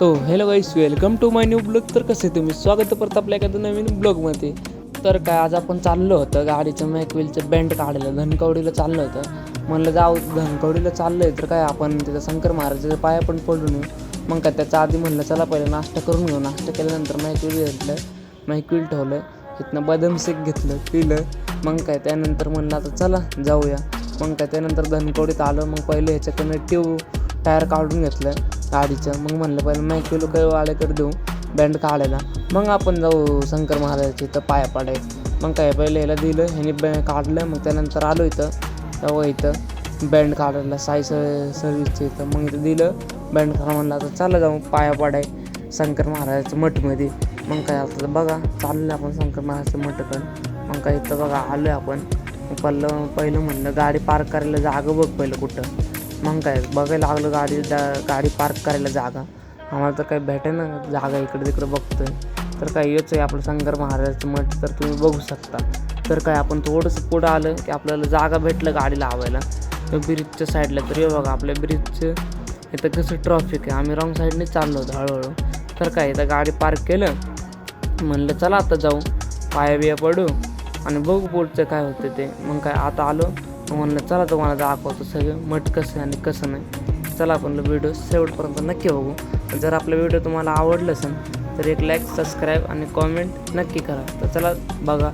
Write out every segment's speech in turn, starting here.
तो hello guys welcome to my new blog तर कसे तुम्ही? स्वागत परत आपल्या एखाद्या नवीन ब्लॉगमध्ये तर काय आज आपण चाललो होतं गाडीचं मॅकवेलचं बँड काढलं धनकवडीला चाललं होतं. म्हणलं जाऊ धनकवडीला चाललं आहे तर काय आपण त्याचा शंकर महाराजाच्या पाया पण पडून येऊ. मग काय त्याच्या आधी म्हणलं चला पहिले नाश्ता करून घेऊ. नाश्ता केल्यानंतर मॅकवेल घेतलं. मॅकवेल ठेवलं. इथनं बदाम शेक घेतलं पिलं. मग काय त्यानंतर म्हणलं आता चला जाऊया. मग काय त्यानंतर धनकवडीत आलं. मग पहिले ह्याच्याकडनं ट्यूब टायर काढून घेतलं. गाडीचं मग म्हणलं पहिलं मॅक्युलो काही वाळेकडे देऊ बँड काढायला. मग आपण जाऊ शंकर महाराजाचे इथं पाया पाडाय मग काय पहिले ह्याला दिलं ह्याने बॅ काढलं मग त्यानंतर आलो इथं. तेव्हा इथं बँड काढायला साई स सर्व्हिसचं इथं. मग इथं दिलं बँड काढा म्हणलं आता चाललं जाऊ पाया पाडाय. शंकर महाराजाचं मठमध्ये. मग काय आता बघा चाललं आपण शंकर महाराजाच्या मठकडं मग काय इथं बघा आलो आहे आपण. पहिलं पहिलं म्हणलं गाडी पार्क करायला जागं बघ पहिलं कुठं. मग काय बघायला लागलं गाडी जा गाडी पार्क करायला जागा. आम्हाला तर काही भेटे ना जागा इकडे तिकडे बघतोय. तर काय येच आहे आपलं शंकर महाराजाचं मठ तर तुम्ही बघू शकता. तर काय आपण थोडंसं पुढं आलं की आपल्याला जागा भेटलं गाडी लावायला. तर ब्रिजच्या साईडला तर हे बघा आपल्या ब्रिजचं इथं कसं ट्रॉफिक आहे. आम्ही रॉंग साईडने चाललो होतो हळूहळू. तर काय इथं गाडी पार्क केलं. म्हणलं चला आता जाऊ. पाया बिया पडू. आणि बघू पुढचं काय होतं ते. मग काय आता आलो. म्हणलं चला तुम्हाला दाखवतो सगळं मठ कसं आहे आणि कसं नाही. चला आपण व्हिडिओ शेवटपर्यंत नक्की बघू. जर आपला व्हिडिओ तुम्हाला आवडलं असेल तर एक लाईक सबस्क्राईब आणि कॉमेंट नक्की करा. तर चला बघा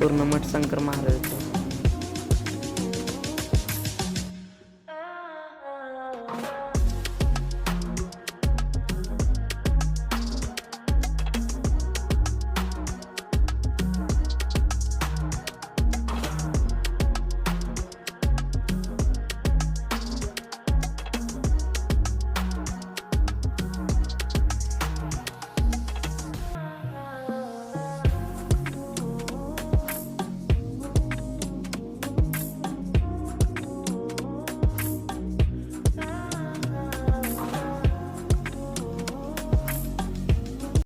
पूर्ण मठ शंकर महाराजाचं.